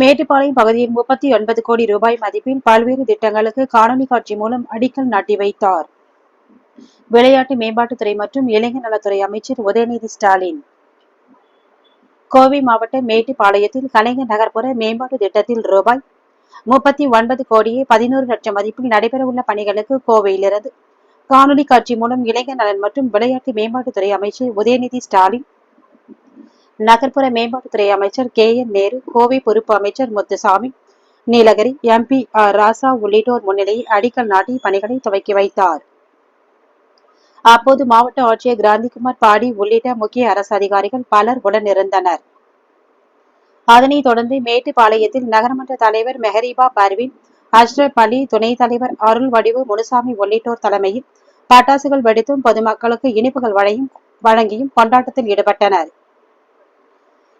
மேட்டுப்பாளையம் பகுதியில் முப்பத்தி ஒன்பது கோடி ரூபாய் மதிப்பில் பல்வேறு திட்டங்களுக்கு காணொலி காட்சி மூலம் அடிக்கல் நாட்டி வைத்தார். விளையாட்டு மேம்பாட்டுத்துறை மற்றும் இளைஞர் நலத்துறை அமைச்சர் உதயநிதி ஸ்டாலின். கோவை மாவட்டம் மேட்டுப்பாளையத்தில் கலைஞர் நகர்ப்புற மேம்பாட்டு திட்டத்தில் ரூபாய் முப்பத்தி ஒன்பது கோடியே பதினோரு லட்சம் மதிப்பில் நடைபெறவுள்ள பணிகளுக்கு கோவையிலிருந்து காணொலி காட்சி மூலம் இளைஞர் நலன் மற்றும் விளையாட்டு மேம்பாட்டுத்துறை அமைச்சர் உதயநிதி ஸ்டாலின் நகர்ப்புற மேம்பாட்டுத்துறை அமைச்சர் கே என் நேரு கோவை பொறுப்பு அமைச்சர் முத்துசாமி நீலகிரி எம்பி ஆர் ராசா உள்ளிட்டோர் முன்னிலையில் அடிக்கல் நாட்டி பணிகளை துவக்கி வைத்தார். அப்போது மாவட்ட ஆட்சியர் கிராந்திகுமார் பாடி உள்ளிட்ட முக்கிய அரசு அதிகாரிகள் பலர் உடனிருந்தனர். அதனைத் தொடர்ந்து மேட்டுப்பாளையத்தில் நகரமன்ற தலைவர் மெஹரிபா பர்வின் அஷ்ரப் அலி துணைத் தலைவர் அருள் வடிவு முனுசாமி உள்ளிட்டோர் தலைமையில் பட்டாசுகள் வெடித்தும் பொதுமக்களுக்கு இனிப்புகள் வழங்கியும் வழங்கியும் கொண்டாட்டத்தில் ஈடுபட்டனர்.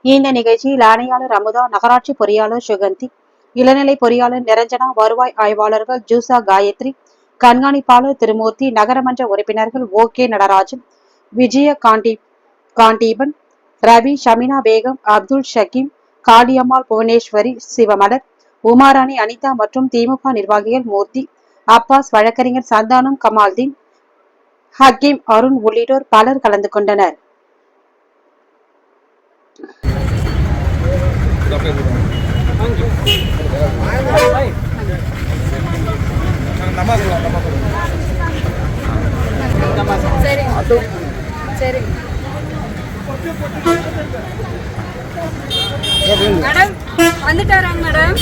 இந்த நிகழ்ச்சியில் ஆணையாளர் அமுதா நகராட்சி பொறியாளர் சுகந்தி இளநிலை பொறியாளர் நிரஞ்சனா வருவாய் ஆய்வாளர்கள் ஜூசா காயத்ரி கண்காணிப்பாளர் திருமூர்த்தி நகரமன்ற உறுப்பினர்கள் ஓ கே நடராஜன் விஜய காண்டி காண்டீபன் ரவி ஷமினா பேகம் அப்துல் ஷக்கீம் காளியம்மாள் புவனேஸ்வரி சிவமலர் உமாராணி அனிதா மற்றும் திமுக நிர்வாகிகள் மூர்த்தி அப்பாஸ் வழக்கறிஞர் சந்தானம் கமால்தீன் ஹக்கீம் அருண் உள்ளிட்டோர் பலர் கலந்து கொண்டனர். சரிங்க சரிங்க மேடம் வந்துட்டாராங்க மேடம்